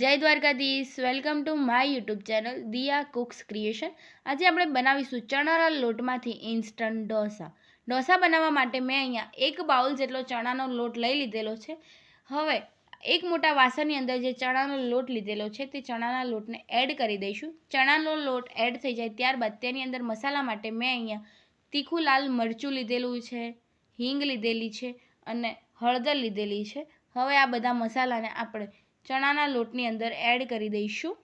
જય Dwarkadhish. Welcome to my YouTube channel Diya cooks creation આજે આપણે બનાવીશું ચણાના લોટમાંથી ઇન્સ્ટન્ટ ઢોસા. ઢોસા બનાવવા માટે મેં અહીંયા એક બાઉલ જેટલો ચણાનો લોટ લઈ લીધેલો છે. હવે એક મોટા વાસણની અંદર જે ચણાનો લોટ લીધેલો છે તે ચણાના લોટને એડ કરી દઈશું. ચણાનો લોટ એડ થઈ જાય ત્યારબાદ તેની અંદર મસાલા માટે મેં અહીંયા તીખું લાલ મરચું લીધેલું છે, હિંગ લીધેલી છે અને હળદર લીધેલી છે. હવે આ બધા મસાલાને આપણે ચણાના લોટની અંદર એડ કરી દઈશું.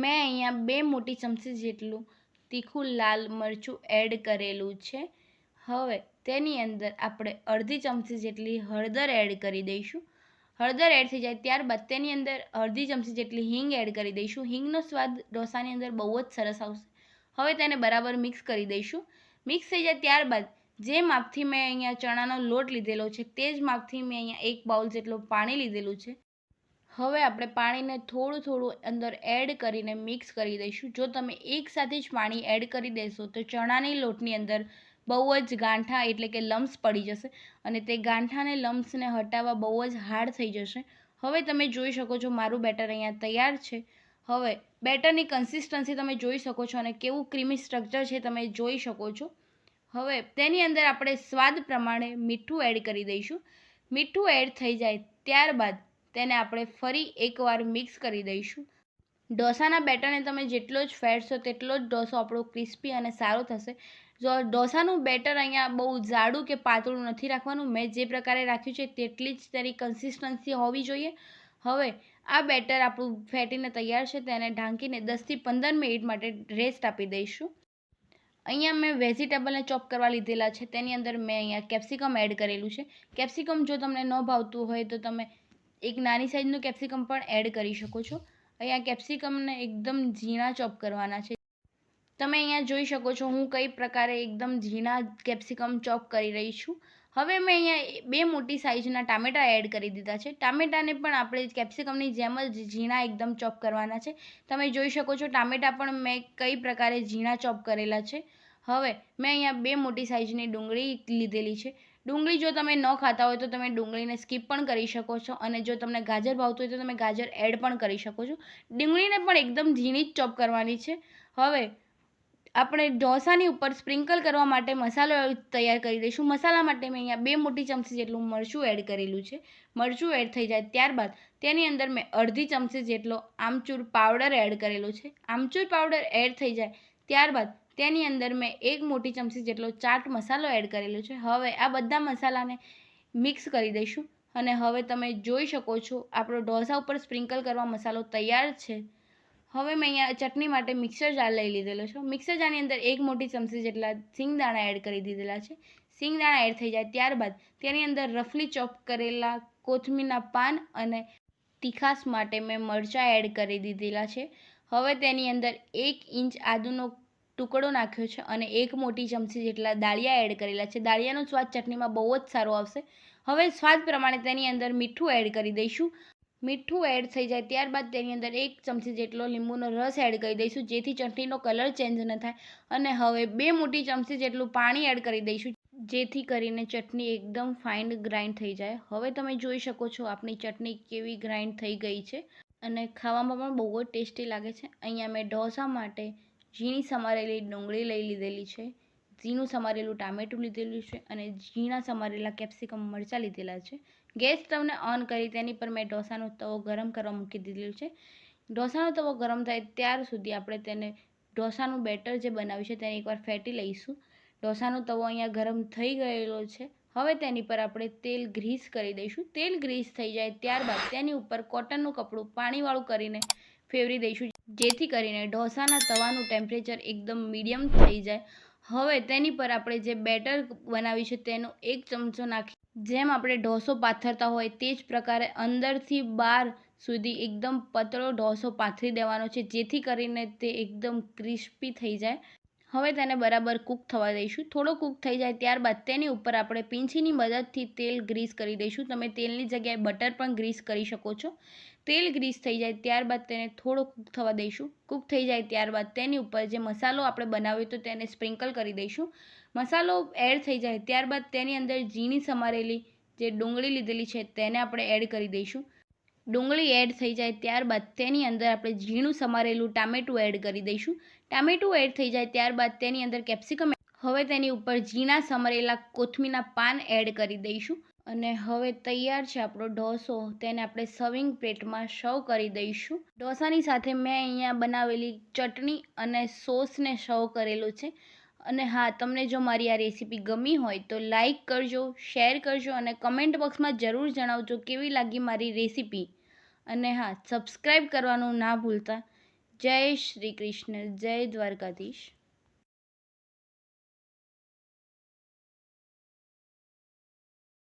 મેં અહીંયા બે મોટી ચમચી જેટલું તીખું લાલ મરચું એડ કરેલું છે. હવે તેની અંદર આપણે અડધી ચમચી જેટલી હળદર એડ કરી દઈશું. હળદર એડ થઈ જાય ત્યારબાદ તેની અંદર અડધી ચમચી જેટલી હિંગ એડ કરી દઈશું. હિંગનો સ્વાદ ઢોસાની અંદર બહુ જ સરસ આવશે. હવે તેને બરાબર મિક્સ કરી દઈશું. મિક્સ થઈ જાય ત્યારબાદ જે માપથી મેં અહીંયા ચણાનો લોટ લીધેલો છે, તે જ માપથી મેં અહીંયા એક બાઉલ જેટલું પાણી લીધેલું છે. હવે આપણે પાણીને થોડું થોડું અંદર એડ કરીને મિક્સ કરી દઈશું. જો તમે એકસાથે જ પાણી એડ કરી દેશો, તો ચણાની લોટની અંદર બહુ જ ગાંઠા એટલે કે લમ્સ પડી જશે અને તે ગાંઠાને લમ્સને હટાવવા બહુ જ હાર્ડ થઈ જશે. હવે તમે જોઈ શકો છો મારું બેટર અહીંયા તૈયાર છે. હવે બેટરની કન્સિસ્ટન્સી તમે જોઈ શકો છો અને કેવું ક્રીમી સ્ટ્રક્ચર છે તમે જોઈ શકો છો. હવે તેની અંદર આપણે સ્વાદ પ્રમાણે મીઠું એડ કરી દઈશું. મીઠું એડ થઈ જાય ત્યારબાદ તેને આપણે ફરી એકવાર મિક્સ કરી દઈશું. ઢોસાના બેટરને તમે જેટલો જ ફેટશો તેટલો જ ઢોસો આપણો ક્રિસ્પી અને સારો થશે. જો ઢોસાનું બેટર અહીંયા બહુ જાડું કે પાતળું નથી રાખવાનું, મેં જે પ્રકારે રાખ્યું છે તેટલી જ તેની કન્સિસ્ટન્સી હોવી જોઈએ. હવે આ બેટર આપણું ફેટીને તૈયાર છે, તેને ઢાંકીને દસથી પંદર મિનિટ માટે રેસ્ટ આપી દઈશું. અહીંયા મેં વેજીટેબલને ચોપ કરવા લીધેલા છે, તેની અંદર મેં અહીંયા કેપ્સિકમ એડ કરેલું છે. કેપ્સિકમ જો તમને ન ભાવતું હોય તો તમે એક નાની સાઇઝનું કેપ્સિકમ પણ એડ કરી શકો છો. અહીંયા કેપ્સિકમને એકદમ ઝીણા ચોપ કરવાના છે. તમે અહીંયા જોઈ શકો છો, હું કઈ પ્રકારે એકદમ ઝીણા કેપ્સિકમ ચોપ કરી રહી છું. હવે મેં અહીંયા બે મોટી સાઇઝના ટામેટાં એડ કરી દીધા છે. ટામેટાને પણ આપણે કેપ્સિકમની જેમ જ ઝીણા એકદમ ચોપ કરવાના છે. તમે જોઈ શકો છો, ટામેટાં પણ મેં કઈ પ્રકારે ઝીણા ચોપ કરેલા છે. હવે મેં અહીંયા બે મોટી સાઇઝની ડુંગળી લીધેલી છે. ડુંગળી જો તમે ન ખાતા હોય તો તમે ડુંગળીને સ્કીપ પણ કરી શકો છો અને જો તમને ગાજર ભાવતું હોય તો તમે ગાજર એડ પણ કરી શકો છો. ડુંગળીને પણ એકદમ ઝીણી જ ચોપ કરવાની છે. હવે આપણે ઢોસાની ઉપર સ્પ્રિંકલ કરવા માટે મસાલો તૈયાર કરી દઈશું. મસાલા માટે મેં અહીંયા બે મોટી ચમચી જેટલું મરચું એડ કરેલું છે. મરચું એડ થઈ જાય ત્યારબાદ તેની અંદર મેં અડધી ચમચી જેટલો આમચૂર પાવડર એડ કરેલો છે. આમચૂર પાવડર એડ થઈ જાય ત્યારબાદ તેની અંદર મેં એક મોટી ચમચી જેટલો ચાટ મસાલો એડ કરેલો છે. હવે આ બધા મસાલાને મિક્સ કરી દઈશું અને હવે તમે જોઈ શકો છો, આપણો ઢોસા ઉપર સ્પ્રિંકલ કરવા મસાલો તૈયાર છે. હવે મેં અહીંયા ચટણી માટે મિક્સર જાર લઈ લીધેલો છે. મિક્સર જારની અંદર એક મોટી ચમચી જેટલા સિંગદાણા એડ કરી દીધેલા છે. સિંગદાણા એડ થઈ જાય ત્યારબાદ તેની અંદર રફલી ચોપ કરેલા કોથમીરના પાન અને તીખાસ માટે મેં મરચાં એડ કરી દીધેલા છે. હવે તેની અંદર એક ઇંચ આદુનો ટુકડો નાખ્યો છે અને એક મોટી ચમચી જેટલા દાળિયા એડ કરેલા છે. દાળિયાનો સ્વાદ ચટણીમાં બહુ જ સારો આવશે. હવે સ્વાદ પ્રમાણે તેની અંદર મીઠું એડ કરી દઈશું. મીઠું એડ થઈ જાય ત્યારબાદ તેની અંદર એક ચમચી જેટલો લીંબુનો રસ એડ કરી દઈશું, જેથી ચટણીનો કલર ચેન્જ ન થાય. અને હવે બે મોટી ચમચી જેટલું પાણી એડ કરી દઈશું, જેથી કરીને ચટણી એકદમ ફાઇન ગ્રાઇન્ડ થઈ જાય. હવે તમે જોઈ શકો છો આપણી ચટણી કેવી ગ્રાઇન્ડ થઈ ગઈ છે અને ખાવામાં પણ બહુ જ ટેસ્ટી લાગે છે. અહીંયા મેં ઢોસા માટે ઝીણી સમારેલી ડુંગળી લઈ લીધેલી છે, ઝીણું સમારેલું ટામેટું લીધેલું છે અને ઝીણા સમારેલા કેપ્સિકમ મરચાં લીધેલા છે. ગેસ સ્ટવને ઓન કરી તેની પર મેં ઢોસાનો તવો ગરમ કરવા મૂકી દીધેલું છે. ઢોસાનો તવો ગરમ થાય ત્યાર સુધી આપણે તેને ઢોસાનું બેટર જે બનાવ્યું છે તેને એકવાર ફેટી લઈશું. ઢોસાનો તવો અહીંયા ગરમ થઈ ગયેલો છે. હવે તેની પર આપણે તેલ ગ્રીસ કરી દઈશું. તેલ ગ્રીસ થઈ જાય ત્યારબાદ તેની ઉપર કોટનનું કપડું પાણીવાળું કરીને ફેવરી દઈશું. જેથી કરીને ઢોસાના તવાનું ટેમ્પરેચર એકદમ મીડિયમ થઈ જાય. હવે તેની પર આપણે જે બેટર બનાવ્યું છે તેનો એક ચમચો નાખી. જેમ આપણે ઢોસો પાથરતા હોય તે જ પ્રકારે અંદરથી બહાર સુધી એકદમ પતળો ઢોસો પાથરી દેવાનો છે, જેથી કરીને તે એકદમ ક્રિસ્પી થઈ જાય. હવે તેને બરાબર કૂક થવા દઈશું. થોડો કૂક થઈ જાય ત્યારબાદ તેની ઉપર આપણે પીંછીની મદદથી તેલ ગ્રીસ કરી દઈશું. તમે તેલની જગ્યાએ બટર પણ ગ્રીસ કરી શકો છો. તેલ ગ્રીસ થઈ જાય ત્યારબાદ તેને થોડો કૂક થવા દઈશું. કૂક થઈ જાય ત્યારબાદ તેની ઉપર જે મસાલો આપણે બનાવ્યો તો તેને સ્પ્રિંકલ કરી દઈશું. મસાલો એડ થઈ જાય ત્યારબાદ તેની અંદર ઝીણી સમારેલી જે ડુંગળી લીધેલી છે તેને આપણે એડ કરી દઈશું. ડુંગળી એડ થઈ જાય ત્યારબાદ તેની અંદર આપણે ઝીણું સમારેલું ટામેટું એડ કરી દઈશું. ટામેટું એડ થઈ જાય ત્યારબાદ તેની અંદર કેપ્સિકમ હવે તેની ઉપર ઝીણા સમારેલા કોથમીના પાન એડ કરી દઈશું. અને હવે તૈયાર છે આપણો ઢોસો. તેને આપણે સર્વિંગ પ્લેટમાં સર્વ કરી દઈશું. ઢોસાની સાથે મેં અહીંયા બનાવેલી ચટણી અને સોસને સર્વ કરેલું છે. અને હા, તમને જો મારી આ રેસીપી ગમી હોય તો લાઈક કરજો, શેર કરજો અને કમેન્ટ બોક્સમાં જરૂર જણાવજો કેવી લાગી મારી રેસીપી. અને હા, સબસ્ક્રાઈબ કરવાનું ના ભૂલતા. જય શ્રી કૃષ્ણ, જય દ્વારકાધીશ.